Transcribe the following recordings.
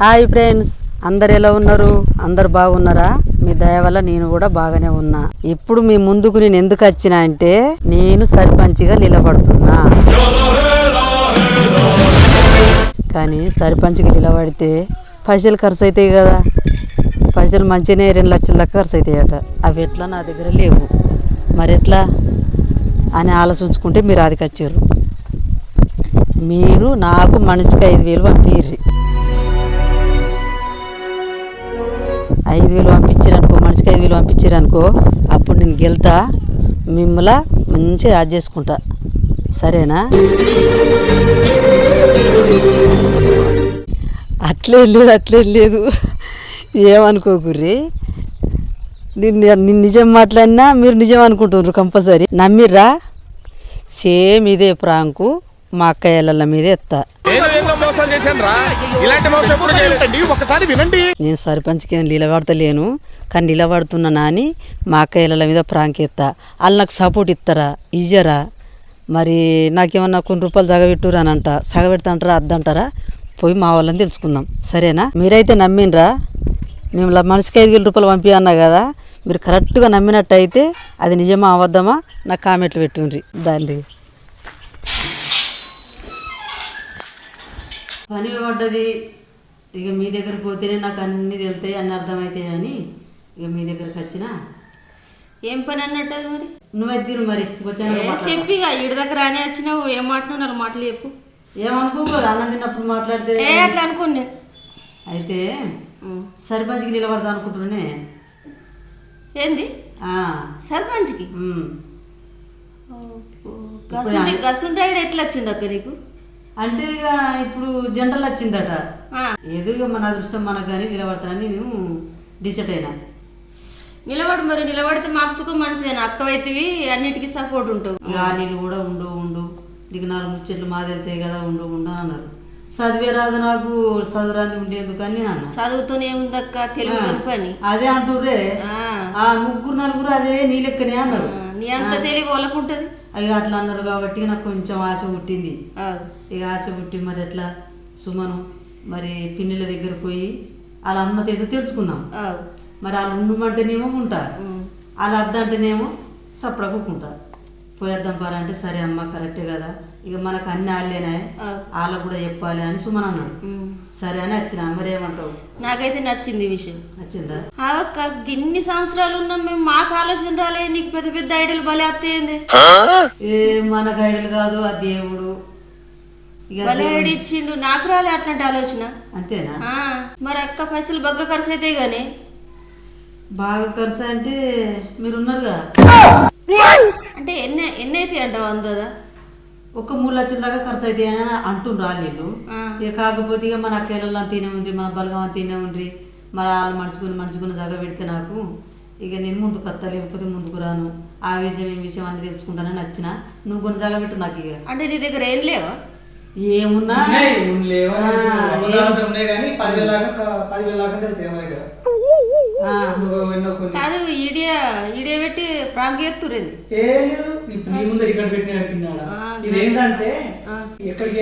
Hi friends అందరు ఎలా ఉన్నారు? అందరు బాగున్నారా? మీ దయ వల్ల నేను కూడా బాగానే ఉన్నా. ఇప్పుడు మీ ముందుకు నేను ఎందుకు వచ్చినా అంటే నేను సర్పంచ్గా నిలబడుతున్నా. కానీ సర్పంచ్కి నిలబడితే పైసలు ఖర్చు అవుతాయి కదా. పైసలు మంచిగానే రెండు లక్షల దాకా ఖర్చు అవుతాయట అవి ఎట్లా నా దగ్గర లేవు. మరి ఎట్లా అని ఆలోచించుకుంటే మీరు అదికొచ్చారు మీరు నాకు మనిషికి ఐదు వేలు పంపిర్రి. పంపించారు అనుకో పంపించారనుకో అప్పుడు నేను గెలుతా మిమ్మల్ని మంచిగా యాడ్ చేసుకుంటా. సరేనా? అట్లే లేదు అట్లే లేదు. ఏమనుకోకుర్రి నేను నేను నిజం మాట్లాడినా మీరు నిజం అనుకుంటున్నారు కంపల్సరీ. నమ్మిర్రా? సేమ్ ఇదే ప్రాంకు మా అక్కయ్యల మీదే ఎత్తా. మోసాలు చేశాను రా ఇలాంటి మోసం ఎప్పుడు చేయలేదండి ఒకసారి వినండి. నేను సర్పంచ్కి ఏం నిలబడతలేను కానీ నిలబడుతున్నా నాని మా అక్కయ్యల మీద ప్రాంక్ ఎత్తా. వాళ్ళు నాకు సపోర్ట్ ఇస్తారా ఇయ్యరా? మరి నాకేమన్నా కొన్ని రూపాయలు సగబెట్టురా అని అంట. సగబెడతా అంటారా అద్దంటారా? పోయి మా వాళ్ళని తెలుసుకుందాం. సరేనా? మీరైతే నమ్మినరా మేము మనిషికి ఐదు వేల రూపాయలు పంపి అన్నా కదా? మీరు కరెక్ట్గా నమ్మినట్టు అయితే అది నిజమా? అవద్దమా నాకు కామెంట్లు పెట్టుండ్రి. దాన్ని పని పడ్డది. ఇక మీ దగ్గర పోతేనే నాకు అన్నీ తెలుతాయి అన్ని అర్థమవుతాయి అని ఇక మీ దగ్గరకు వచ్చిన. ఏం పని అన్నట్టు అది మరి? నువ్వే తిరు మరి వచ్చాను చెప్పిగా ఈడి దగ్గర రాని వచ్చినావు ఏం మాట్లాడు నాలుగు మాటలు చెప్పు. ఏమనుకోకూడదు అన్నం తిన్నప్పుడు మాట్లాడితే అట్లా అనుకోండి అయితే సర్పంచ్కి నిలబడతా అనుకుంటున్నానే. ఏంది? సర్పంచ్కి? గసుంటాయిడు ఎట్లా వచ్చింది అక్క నీకు? అంటే ఇక ఇప్పుడు జనరల్ వచ్చిందట. ఏదో ఇక మన అదృష్టం మనకు కానీ నిలబడతానని నేను డిసైడ్ అయినా. నిలబడు మరి నిలబడితే మాకు సుఖం మంచిదేనా అక్కవైతివి అన్నిటికీ సపోర్ట్ ఉంటావు. ఇక కూడా ఉండు ఉండు. నీకు నాలుగు ముచ్చట్లు మాది వెళ్తాయి కదా ఉండు ఉండు అని అన్నారు. చదివే రాదు నాకు చదువురాంది ఉండేందుకు అని నేను అన్నా. చదువుతూనే ఉందక్క తెలుగు పని. అదే అంటుర్రే. ఆ, ఆ ముగ్గురు నలుగురు అదే నీ లెక్కనే అన్నారు. నీ అంత తెలివి వాళ్ళకుంటది అయ్యి అట్లా అన్నారు కాబట్టి నాకు కొంచెం ఆశ పుట్టింది. ఇక ఆశ పుట్టి మరి ఎట్లా? సుమను మరి పిన్నిల దగ్గర పోయి వాళ్ళ అనుమతి ఏదో తెలుసుకుందాం. మరి వాళ్ళు ఉండమంటేనేమో ఉంటా ఉమ్, వాళ్ళు వద్దంటేనేమో సపడకుంటా పోయేద్దాం పారా అంటే సరే అమ్మ కరెక్టే కదా. ఇక మనకు అన్ని వాళ్ళేనాయే ఆ, వాళ్ళకు కూడా చెప్పాలి అని సుమన్ అన్నాడు. సరే అని వచ్చిన మరి ఏమంటావు నాకైతే నచ్చింది ఈ విషయం. నచ్చిందా? అవక్క ఇన్ని సంవత్సరాలు ఉన్నాం మేము మాకు ఆలోచన రాలే నీకు పెద్ద పెద్ద ఐడియాలు భలే వస్తాయింది ఏ మన గైడలు కాదు ఆ దేవుడు. ఇచ్చిండు నాకు రాలే అట్లాంటి ఆలోచన. అంతేనా? ఆ, మరి అక్క పైసలు బగ్గ ఖర్చు అవుతాయి కానీ బాగా ఖర్చు అంటే మీరు ఉన్నారుగా అంటే ఎన్ని ఎన్ని అవుతాయి అంటావు అందదా ఒక మూడు లక్షల దాకా ఖర్చు అయితే అని అంటుండ్రు వాళ్ళు. ఇక కాకపోతే ఇక మన అక్కలలో తినే ఉండ్రి మన బలగం తినే ఉండ్రి మరి వాళ్ళు మడుచుకుని మడుచుకుని జగ పెడితే నాకు ఇక నేను ముందుకు వస్తా లేకపోతే ముందుకు రాను. ఆ విషయం ఈ విషయం అన్ని తెలుసుకుంటానని నచ్చిన. నువ్వు కొన్ని జగ పెట్టు నాకు ఇక. అంటే నీ దగ్గర ఏం లేవా? ఏమున్నా? కాదు ఈడియా ఈడియా పెట్టి ప్రాంక్ ఎత్తురేంది ఏం లేదు ఇప్పుడు నీ ముందు ఇక్కడ పెట్టిన పిన్నాడా ఆ, ఇది ఏంటంటే ఆ. ఎక్కడికి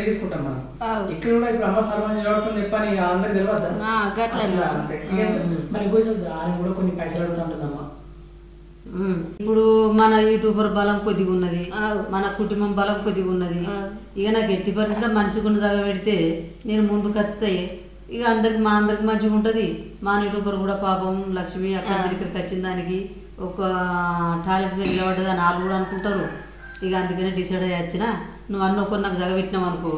తీసుకుంటాం మనం. ఆవు. ఇక్కడ కూడా ఇప్పుడు అమ్మ అందరికి తెలియద్దా అంతే. మరి ఆయన కూడా కొన్ని పైసలు అడుగుతా ఉంటుందమ్మా ఉమ్. ఇప్పుడు మన యూట్యూబర్ బలం కొద్దిగా ఉన్నది. మన కుటుంబం బలం కొద్దిగా ఉన్నది. ఇక నాకు ఎట్టి పరిస్థితుల్లో మంచిగా ఉన్న జగ పెడితే నేను ముందుకు వస్తే ఇక అందరికి మా అందరికి మంచిగా ఉంటుంది. మా యూట్యూబర్ కూడా పాపం లక్ష్మి అక్కడ ఇక్కడికి వచ్చిన దానికి ఒక టాలెంట్ మీద నిలబడ్డది అని వాళ్ళు కూడా అనుకుంటారు. ఇక అందుకనే డిసైడ్ అయ్యి వచ్చిన నువ్వు అన్న ఒకరు నాకు జగ పెట్టినావు అనుకో.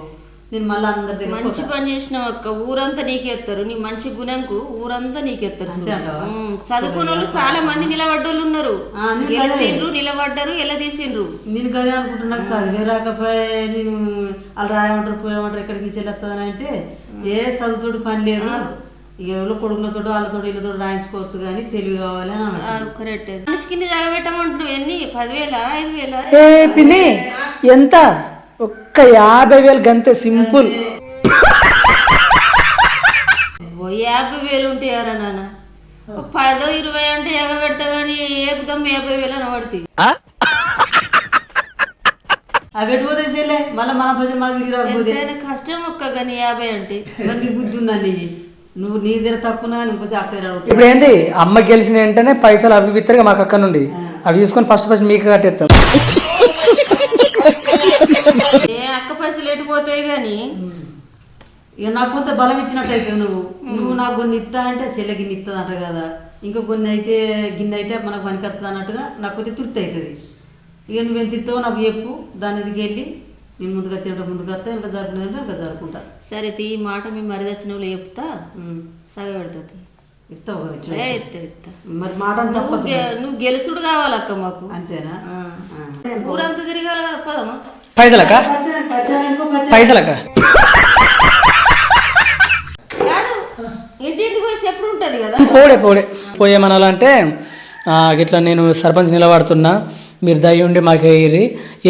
నేను మళ్ళీ అందరి దగ్గర మంచి పని చేసినావు అక్క ఊరంతా నీకెత్తారు నీ మంచి గుణంకు ఊరంతా అంటావా? చదువుకున్న వాళ్ళు చాలా మంది నిలబడ్డోళ్ళు ఉన్నారు. గెలిచిండ్రు నిలబడ్డారు ఎలా తీసిండ్రు నేను కదే అనుకుంటున్నా నాకు చదివే రాకపోయే నేను వాళ్ళు రాయమంటారు పోయమంటారు ఎక్కడికి చెల్లెత్తదని అంటే ఏ చదువుతోటి పని లేదు. ఇక ఎవరో కొడుకులతో వాళ్ళతో వీళ్ళతో రాయించుకోవచ్చు కానీ తెలివి కావాలి కరెక్ట్. మనిషికి జగబెట్టమంటున్నావు ఎన్ని? పదివేల ఐదు వేల? పిన్ని ఎంత? ఒక్క యాభై వేలు గంతే సింపుల్. ఓ యాభై వేలు ఉంటాయారా నాన్న? ఓ పదో ఇరవై అంటే ఎగబెడతా కానీ ఏకదమ్ యాభై వేలు అని పడుతుంది అవి ఎటుపోతే చెల్లె మళ్ళీ మన పైసలు మనకి రాకపోతే? కష్టం ఒక్క గని యాభై అంటే. మరి నీకు బుద్ధి ఉందా నీ? నువ్వు నీ దగ్గర అడుగుతావు ఇప్పుడు ఏంది అమ్మ గెలిచిన వెంటనే పైసలు అవి ఇద్దరుగా మాకు అక్క నుండి. అవి తీసుకొని ఫస్ట్ ఫస్ట్ మీకు కట్టేస్తాం ఏ అక్క పైసలు ఎటు పోతాయి కానీ ఇక నాకు కొంత బలం ఇచ్చినట్టయితే నువ్వు. నువ్వు నాకు కొన్ని ఇస్తా అంటే చెల్లె గిన్నె ఇస్తుంది అంట కదా. ఇంకా కొన్ని అయితే గిన్నె అయితే మనకు పనికి వస్తుంది అన్నట్టుగా నాకు కొద్దిగా తృప్తి అవుతుంది ఇక నువ్వు ఎంత ఇస్తావో నాకు చెప్పు. దాని దగ్గరికి వెళ్ళి నేను ముందుకు వచ్చేట ముందుకు వస్తా ఇంకా జరుపుకుంటే ఇంకా జరుపుకుంటా. సరే తీ ఈ మాట మీ మరిదచ్చిన వాళ్ళు చెప్తా. సగ పెడుతుంది మరి నువ్వు గెలుసుడు కావాలక్క మాకు. అంతేనా. ఊరంతా తిరగాలి కదా పదమ్మా ఉంటుంది కదా. పోడే పోడే. పోయేమనాలంటే ఇట్లా నేను సర్పంచ్ నిలబడుతున్నా. మీరు దయ ఉండి మాకు వేయరి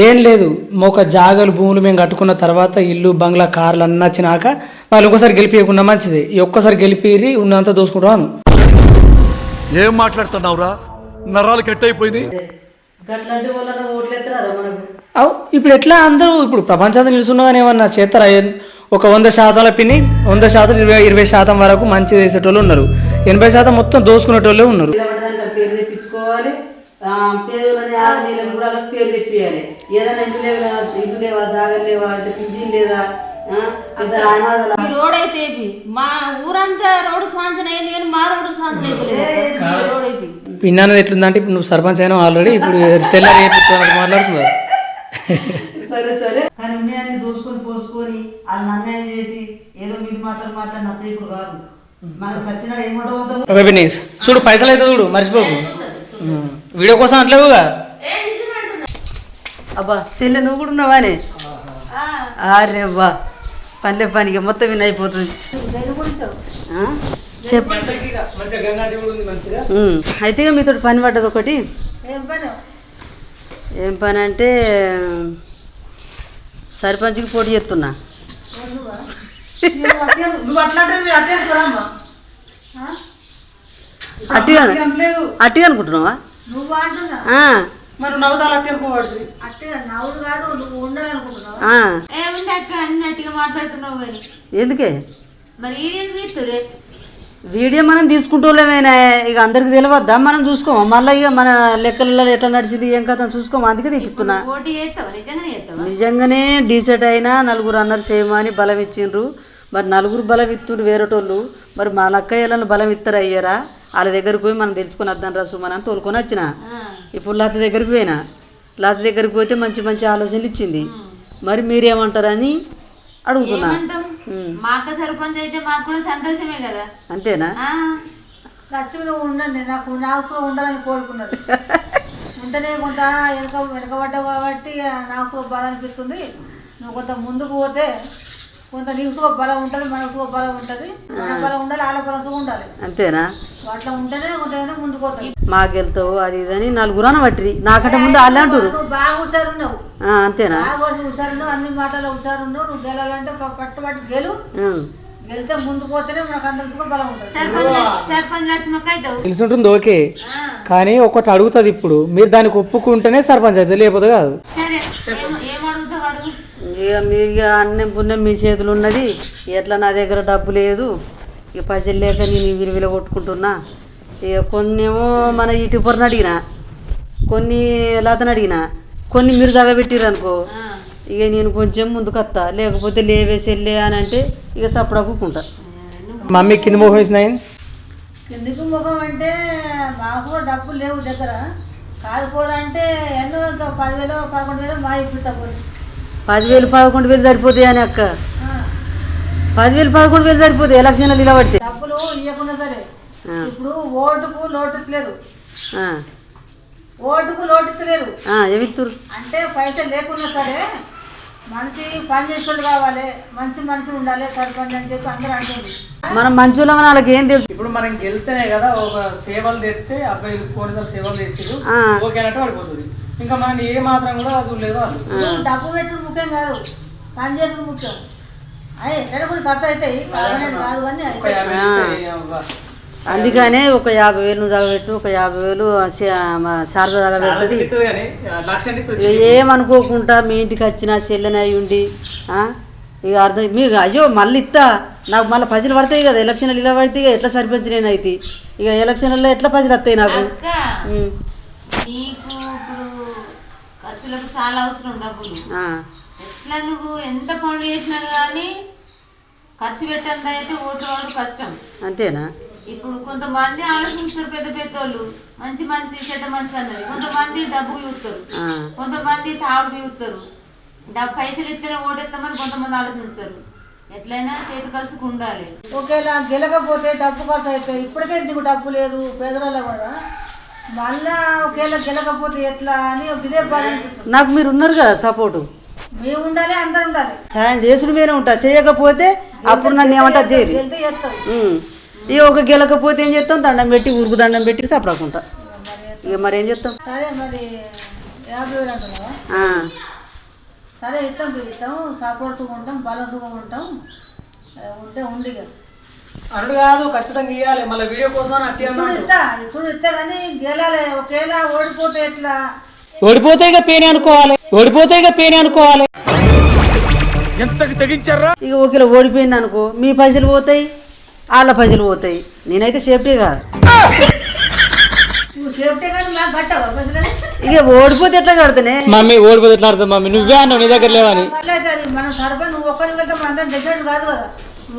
ఏం లేదు ఒక జాగలు భూములు మేము కట్టుకున్న తర్వాత ఇల్లు బంగ్లా కార్లు అన్నీ వచ్చినాక వాళ్ళు ఒక్కసారి గెలిపియకుండా మంచిది. ఈ ఒక్కసారి గెలిపిరి ఉన్నంత దోసుకుంటాను. ఏం మాట్లాడుతున్నావురా? నరాలు కట్ అయిపోయింది ఇప్పుడు ఎట్లా అందరూ ఇప్పుడు ప్రపంచంలో నిలుచున్నగానే ఏమన్నా చేస్తారా? ఒక వంద శాతాల పిని వంద శాతం ఇరవై ఇరవై శాతం వరకు మంచి చేసేటోళ్ళు ఉన్నారు. ఎనభై శాతం మొత్తం దోసుకునేటోళ్ళే ఉన్నారు. పేరు తెప్పించుకోవాలి. ఆ, పేదోళ్ళని ఆ నీళ్ళని కూడా వాళ్ళకి పేరు తెప్పియాలి. ఏదైనా ఇల్లు లేవా ఇల్లు లేవా జాగలు లేవా అంటే పింఛన్ లేదా? ఆ, ఇద్దరు అనాథల ఈ రోడ్ అయితే. మా ఊరంతా రోడ్డు సాంచన అయింది కానీ మా రోడ్డు సాంచన అయితే రోడ్ అయిపోయి ఎట్లుందంటే ఇప్పుడు నువ్వు సర్పంచ్ అయినా ఆల్రెడీ ఇప్పుడు తెల్లారి మాట్లాడుతున్నారు? సరే సరే. కానీ ఉన్నాయన్ని దోసుకొని పోసుకొని వాళ్ళని అన్యాయం చేసి ఏదో మీరు మాట్లాడి మాట్లాడి నచ్చప్పుడు కాదు మనకు ఒక పిన్ని చూడు పైసలు అయితే చూడు మర్చిపోకు. వీడియో కోసం అట్లేవుగా అబ్బా చెల్లె నువ్వు కూడా ఉన్నావానే అరే బా పనిలే పనికి మొత్తం విన్ అయిపోతుంది. ఆ? చెప్ ఉమ్, అయితే ఇక మీతో పని పడ్డది ఒకటి. ఏం పని అంటే సర్పంచ్కి పోటీ చేస్తున్నా. అట్టిగా అట్టిగా అనుకుంటున్నావా? ఎందుకే? మరి వీడియో మనం తీసుకుంటూలేమేనా ఇక అందరికి తెలియవద్దా మనం చూసుకోమా? మళ్ళీ ఇక మన లెక్కలలో ఎట్లా నడిచింది ఏం కథ చూసుకోమా? అందుకే చేస్తావా? నిజంగానే డీసెట్ అయినా నలుగురు అన్నారు చేయమని బలం ఇచ్చిండ్రు. మరి నలుగురు బలం ఇస్తుండ్రు వేరేటోళ్ళు. మరి మా లక్కయ్యలను బలం ఇస్తారు అయ్యారా? వాళ్ళ దగ్గరికి పోయి మనం తెలుసుకొని వద్దాం రా సుమన్ అని తోలుకొని వచ్చిన. ఇప్పుడు లత దగ్గరికి పోయినా. లత దగ్గరికి పోతే మంచి మంచి ఆలోచనలు ఇచ్చింది. మరి మీరేమంటారని అడుగుతున్నా. మా అక్క సర్పంచ్ అయితే మాకు కూడా సంతోషమే కదా. అంతేనా? లక్ష్మిలో ఉండండి నాకు నాకు ఉండాలని కోరుకున్నారు. ఉంటేనే కొంత వెనక వెనకబడ్డావు కాబట్టి నాకు బాధ అనిపిస్తుంది. నువ్వు కొంత ముందుకు పోతే కొంత నీకు బలం ఉంటుంది మనకు బలం ఉంటుంది. మన బలం ఉండాలి వాళ్ళ బలం ఉండాలి. అంతేనా? అట్లా ఉంటేనే కొంత ఏదైనా ముందుకు పోతాయి మాకెళ్తావు అది ఇది అని నలుగురు అనబట్టి నాకంటే ముందు వాళ్ళే అంటారు బాగా హుషారు ఉన్నావు. ఆ, అంతేనా? బాగా హుషారు ఉన్నావు అన్ని మాటలు హుషారు ఉన్నావు. నువ్వు గెలాలంటే ప- పట్టుబట్టి గెలు. గెలితే ముందుకు పోతేనే మనకు అందరికీ బలం ఉంటుంది. తెలిసింటుంది ఓకే. కానీ ఒకటి అడుగుతుంది ఇప్పుడు. మీరు దానికి ఒప్పుకుంటేనే సర్పంచ్ అయితే లేకపోతే కాదు సరే ఏం- ఏం అడుగుతావు అడుగు ఇక మీరు ఇక అన్నం పుణ్యం మీ చేతులు ఉన్నది. ఎట్లా నా దగ్గర డబ్బు లేదు. ఇక పైసలు లేక నేను విలువిల కొట్టుకుంటున్నా. ఇక కొన్ని ఏమో మన ఇటు పొరని అడిగిన కొన్ని లతను అడిగిన కొన్ని మీరు తగబెట్టిర్రు అనుకో ఇక నేను కొంచెం ముందుకు వస్తా లేకపోతే లేవే సెల్లే అని అంటే ఇక సప్పుడు కూకుంటా మమ్మీ కింద మోహం వేసినాయి ఎందుకు ముఖం అంటే మాకు డబ్బులు లేవు దగ్గర. కాకపోదంటే ఎన్నో ఇంకా పదివేలు పదకొండు వేలు మా పోయి. పదివేలు పదకొండు వేలు సరిపోతాయి అని అక్క. పదివేలు పదకొండు వేలు సరిపోతాయి. ఎలక్షన్లు నిలబడితే. డబ్బులు ఇవ్వకుండా సరే. ఇప్పుడు ఓటుకు లోటుట్లేరు ఆ, ఓటుకు ఎవిత్తురు. అంటే పైసలు లేకున్నా సరే మంచి పని చేసేవాళ్ళు కావాలి. మంచి మనిషి ఉండాలి సర్పంచ్ అని చెప్పి అందరూ అంటుంది మనం మంచులం వాళ్ళకి ఏం తెలుసు? ఇప్పుడు మనం గెలితేనే కదా ఒక సేవలు తెస్తే అబ్బాయిలు పోలీసులు సేవలు చేసిరు ఆ. ఓకే అన్నట్టు పడిపోతుంది. ఇంకా మనం ఏ మాత్రం కూడా అది లేదు వాళ్ళు ఇప్పుడు డబ్బు పెట్టుడు ముఖ్యం కాదు పని చేసుడు ముఖ్యం. ఎక్కడ కూడా ఖర్చు అవుతాయి కాదు కానీ. అందుకనే ఒక యాభై వేలు నువ్వు తగబెట్టు ఒక యాభై వేలు శారద తగబెడుతుంది ఇక ఏమనుకోకుండా మీ ఇంటికి వచ్చిన చెల్లెని అయి ఉండి ఆ? ఇక అర్థం మీరు అయ్యో మళ్ళీ ఇస్తా నాకు మళ్ళీ పజలు పడతాయి కదా ఎలక్షన్లు ఇలా పడితే ఇక ఎట్లా సరిపించి నేను అయితే ఇక ఎలక్షన్లలో ఎట్లా పజలు వస్తాయి. నీకు ఖర్చులకు చాలా అవసరం డబ్బులు. ఆ. ఎట్లా నువ్వు ఎంత పనులు చేసినా కానీ ఖర్చు పెట్టండి అయితే ఓటు వాడు కష్టం. అంతేనా? ఇప్పుడు కొంతమంది ఆలోచిస్తారు పెద్ద పెద్ద వాళ్ళు మంచి మనిషి చెడ్డ మనిషి అన్నది. కొంతమంది డబ్బులు చూస్తారు. కొంతమంది తాడు చూస్తారు. డబ్బు పైసలు ఇస్తేనే ఓటేస్తామని కొంతమంది ఆలోచిస్తారు. ఎట్లయినా చేతి కలుసుకు ఉండాలి. ఒకేలా గెలకపోతే డబ్బు ఖర్చు అవుతాయి ఇప్పటికే నీకు డబ్బు లేదు? పేదవాళ్ళ కూడా మళ్ళా గెలకపోతే ఎట్లా అని ఇదే బాధ. నాకు మీరు ఉన్నారు కదా సపోర్టు మేము ఉండాలి అందరు ఉండాలి. సాయం చేసుడు మీరే ఉంటా. చేయకపోతే అప్పుడు నన్ను ఏమంటా చేయరు. వెళ్తే చేస్తాం. ఇక ఒక గెలకపోతే ఏం చేస్తాం? దండం పెట్టి ఉరుకు దండం పెట్టి సపడకుంటా. ఇక మరి ఏం చేస్తాం? సరే మరి యాభై వేలు అంటున్నావా? ఆ. సరే ఇస్తాం ఇస్తాం సపోర్ట్గా ఉంటాం బలంగా ఉంటాం. ఆ, ఉంటే ఉండి ఇక. అరుడు కాదు ఖచ్చితంగా ఇవ్వాలి మళ్ళీ వీడియో కోసం అట్టి ఇప్పుడు ఇస్తా ఇప్పుడు ఇస్తా కానీ గెలాలి. ఒకేలా ఓడిపోతే ఎట్లా? ఓడిపోతే ఇక పేని అనుకోవాలి. ఓడిపోతే ఇక పేని అనుకోవాలి. ఎంతకి తెగించారా? ఇక ఒకవేళ ఓడిపోయింది అనుకో మీ పైసలు పోతాయి వాళ్ళ పైసలు పోతాయి. నేనైతే సేఫ్టీ కాదు. నువ్వు సేఫ్టీ కానీ నాకు కట్టవా పైసలు? ఇక ఓడిపోతే ఎట్లా కడతానే మమ్మీ ఓడిపోతే ఎట్లా అర్థం మమ్మీ? నువ్వే అన్నావు నీ దగ్గర లేవని. మనం సర్పంచ్ నువ్వు ఒక్కరికి వెళ్తాం మనం అందరం గెలిచినట్టు కాదు కదా.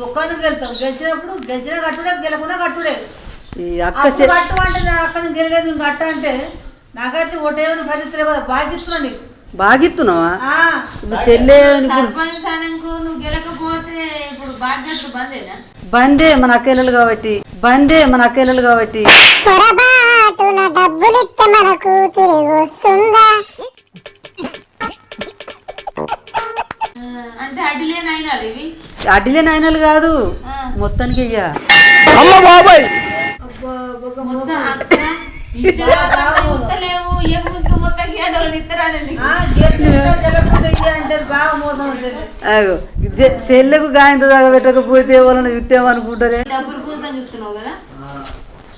ఒక్కరికి వెళ్తావు గెలిచినప్పుడు గెలిచినా కట్టుడే గెలకుండా కట్టుడే. ఈ అక్క అప్పుడు చె- కట్టు అంటే నా అక్కని గెలలేదు నువ్వు కట్ట అంటే నాకైతే ఒకటేమని పరిస్థితులే కదా. బాగిస్తున్నా నీకు. బాగిస్తున్నావా ఆ, ఇప్పుడు చెల్లె ఇప్పుడు సర్పంచ్ స్థానంకు నువ్వు గెలకపోతే ఇప్పుడు బాధ్యతలు బందేనా? బందే మన అక్కలు కాబట్టి. బందే మన అక్కలు కాబట్టి. పొరపాటున డబ్బులిస్తే మనకు తిరిగి వస్తుందా? అంటే అడ్డిలేని అయినాలు ఇవి? అడ్డిలే నాయనలు కాదు. మొత్తానికి ఇయ్య. ఇదే చెల్లెకు గాయంతో తగబెట్టకపోతే వాళ్ళని చూస్తేమనుకుంటారే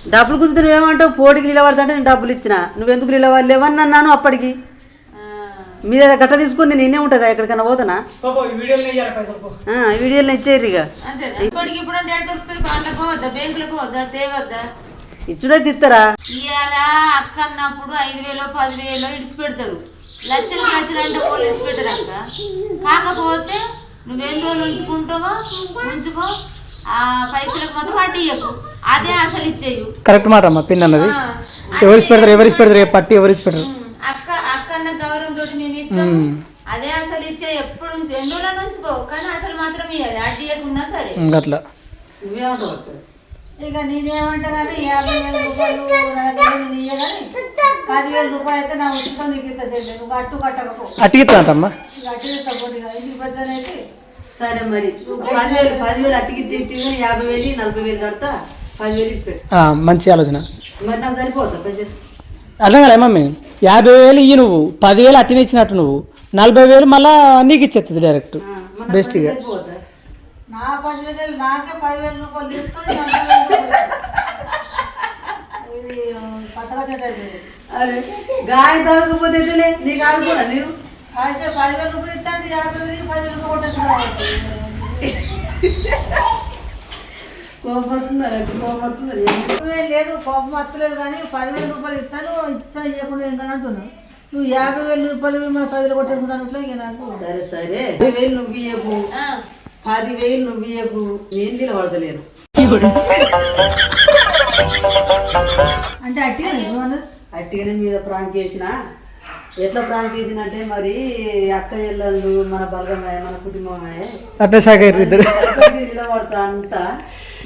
డబ్బులు గురించి నువ్వేమంటావు? పోటీకి నిలబడతా అంటే నేను డబ్బులు ఇచ్చిన. నువ్వెందుకు నిలబడలేవని అన్నాను అప్పటికి. మీద గట్ట తీసుకొని నేను ఉంటా ఎక్కడికైనా పోతానా? ఈ వీడియోలో ఇచ్చేరు ఇక. ఇచ్చుడైతే ఇస్తారా ఇవాళ అక్క అన్నప్పుడు ఐదు వేలు పదివేలు ఇడిచి పెడతారు లక్షలు లక్షలు అంటే పోలు ఇడిచి పెట్టరు అక్క కాకపోతే నువ్వు రోజులు ఉంచుకుంటావో ఉంచుకో. ఆ పైసలకు మాత్రం వడ్డీ ఇయ్యకు. అదే అసలు ఇచ్చేయు. కరెక్ట్ మాట అమ్మా పిన్ అన్నది. ఎవరిసి పెడతారు ఎవరిసి పెడతారు ఏ పట్టి ఎవరిసి పెడతారు అక్క అక్క అన్న గౌరవం అదే అసలు ఇచ్చే ఎప్పుడు ఎన్ని రోజులు ఉంచుకో కానీ అసలు మాత్రం ఇవ్వాలి అడ్డీ ఇవ్వకున్నా సరే. ఇంక అట్లా? ఇక నేనేమంటా కానీ యాభై వేల రూపాయలు నా దగ్గర నేను పదివేల రూపాయలు అయితే నా ఉచితం నీకు ఇస్తా చెల్లె నువ్వు అట్టు కట్టకపో. అట్టిగిస్తాంటమ్మా ఇక అట్టు ఇస్తా పోటీ ఇక ఇంటికి పెద్దనైతే సరే మరి పదివేలు పదివేలు అట్టికి తిట్టి యాభై వేలు నలభై వేలు కడతా పదివేలు ఆ, మంచి ఆలోచన. మరి నాకు సరిపోతా పైసలు? అర్థం కదా మమ్మీ? యాభై వేలు ఇయ్యి నువ్వు పదివేలు అట్టిన ఇచ్చినట్టు నువ్వు నలభై వేలు మళ్ళా నీకు ఇచ్చేస్తుంది డైరెక్ట్ బెస్ట్ ఇక. సరిపోతా నా పదివేలు నాకే పదివేల రూపాయలు తీసుకొని నలభై వేల రూపాయలు. ఇది కొత్తగా చెట్టు అయిపోయింది. అరే గాయ తాగకపోతే ఎట్లలే నీకు ఆడుకోరా నేను అయితే పదివేల రూపాయలు ఇస్తాను యాభై వేలు పదివేల రూపాయలు కొట్టేస్తున్నాను కోపడుతున్నారు కోపడుతున్నారు పదివేలు లేదు కోపం వస్తలేదు కానీ పదివేల రూపాయలు ఇస్తాను ఇస్తా ఇవ్వకుండా ఇంకా అంటున్నావు నువ్వు యాభై వేల రూపాయలు మన పదివేలు కొట్టేసుకున్నాను ఇక నాకు. సరే సరే. యాభై వేలు నువ్వు ఇయ్యకు. ఆ, పదివేలు నువ్వు ఇయ్యకు. నేను నిలబడతలేను. అంటే అట్టి ఏమన్నా అట్టిగానే మీద ప్రాంక్ చేసిన? ఎట్లా ప్రాంక్ చేసినంటే మరి అక్క చెల్లెళ్ళు మన బలగమే మన కుటుంబమే అట్లా శాఖ నిలబడతా అంట.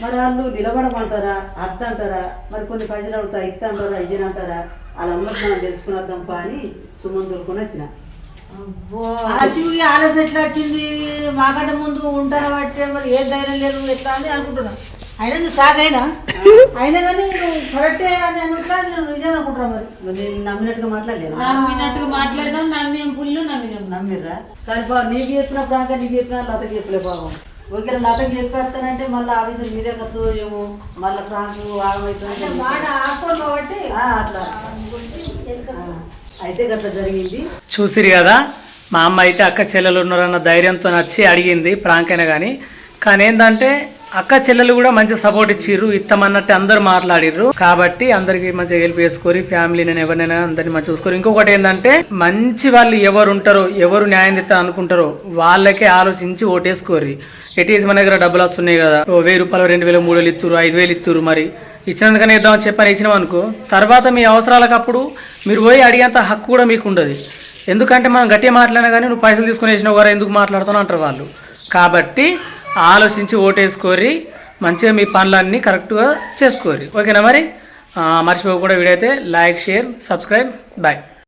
మరి వాళ్ళు నిలబడమంటారా? అద్దంటారా? మరి కొన్ని పైసలు అడుగుతా ఇత్త అంటారా ఇయ్యనంటారా? వాళ్ళందరూ మనం తెలుసుకుని వద్దాంపా అని సుమన్ దొరుకుని వచ్చిన. ఆలోచన ఎట్లా వచ్చింది? మాకంటే ముందు ఉంటారా బట్టే మరి ఏ ధైర్యం లేదు ఎట్లా అని అనుకుంటున్నా. అయినా నువ్వు షాక్ అయినా? అయినా కానీ నువ్వు కరెక్టే అని అనుకుంటా నేను నిజం అనుకుంటున్నా మరి. మరి నేను నమ్మినట్టుగా మాట్లాడలేను? నమ్మినట్టుగా మాట్లాడడం నమ్మిన పుల్లు నమ్మినాం నమ్మిర్రా? కానీ బాబు నీకు చెప్పిన ప్రాంక నీకు చెప్పిన లతకి చెప్పలే పాపం ఒకవేళ నాటకం చెప్పేస్తానంటే మళ్ళీ ఆఫీసులు మీదే కత్తుందో ఏమో మళ్ళీ ప్రాంకు అంటే ఆగమవుతుంది అట్లా. అయితే గట్ల జరిగింది. చూసిరు కదా మా అమ్మ అయితే అక్క చెల్లెలు ఉన్నారన్న ధైర్యంతో వచ్చి అడిగింది ప్రాంక్ అయినా కానీ కానీ ఏంటంటే అక్క చెల్లెలు కూడా మంచి సపోర్ట్ ఇచ్చిర్రు. ఇత్తమన్నట్టు అందరు మాట్లాడిర్రు. కాబట్టి అందరికి మంచిగా హెల్ప్ చేసుకొని ఫ్యామిలీ నేను ఎవరినైనా అందరిని మంచిగా చూసుకోరు ఇంకొకటి ఏంటంటే మంచి వాళ్ళు ఎవరు ఉంటారో ఎవరు న్యాయం తెస్తా అనుకుంటారో వాళ్ళకే ఆలోచించి ఓటేసుకోరు ఎటీఎస్ మన దగ్గర డబ్బులు వస్తున్నాయి కదా. వెయ్యి రూపాయలు రెండు వేలు మూడు వేలు ఇత్తురు ఐదు వేలు ఇత్తురు మరి. ఇచ్చినందుకనే ఇద్దామని చెప్పని ఇచ్చినాం అనుకో. తర్వాత మీ అవసరాలకు అప్పుడు మీరు పోయి అడిగేంత హక్కు కూడా మీకు ఉండదు. ఎందుకంటే మనం గట్టిగా మాట్లాడినా కానీ నువ్వు పైసలు తీసుకుని వేసినావు కదా ఎందుకు మాట్లాడుతున్నావు అంటారు వాళ్ళు. కాబట్టి ఆలోచించి ఓటేసుకోరి మంచిగా మీ పనులన్నీ కరెక్ట్గా చేసుకోరి ఓకేనా మరి? మర్చిపోకుండా వీడైతే లైక్ షేర్ సబ్స్క్రైబ్. బాయ్.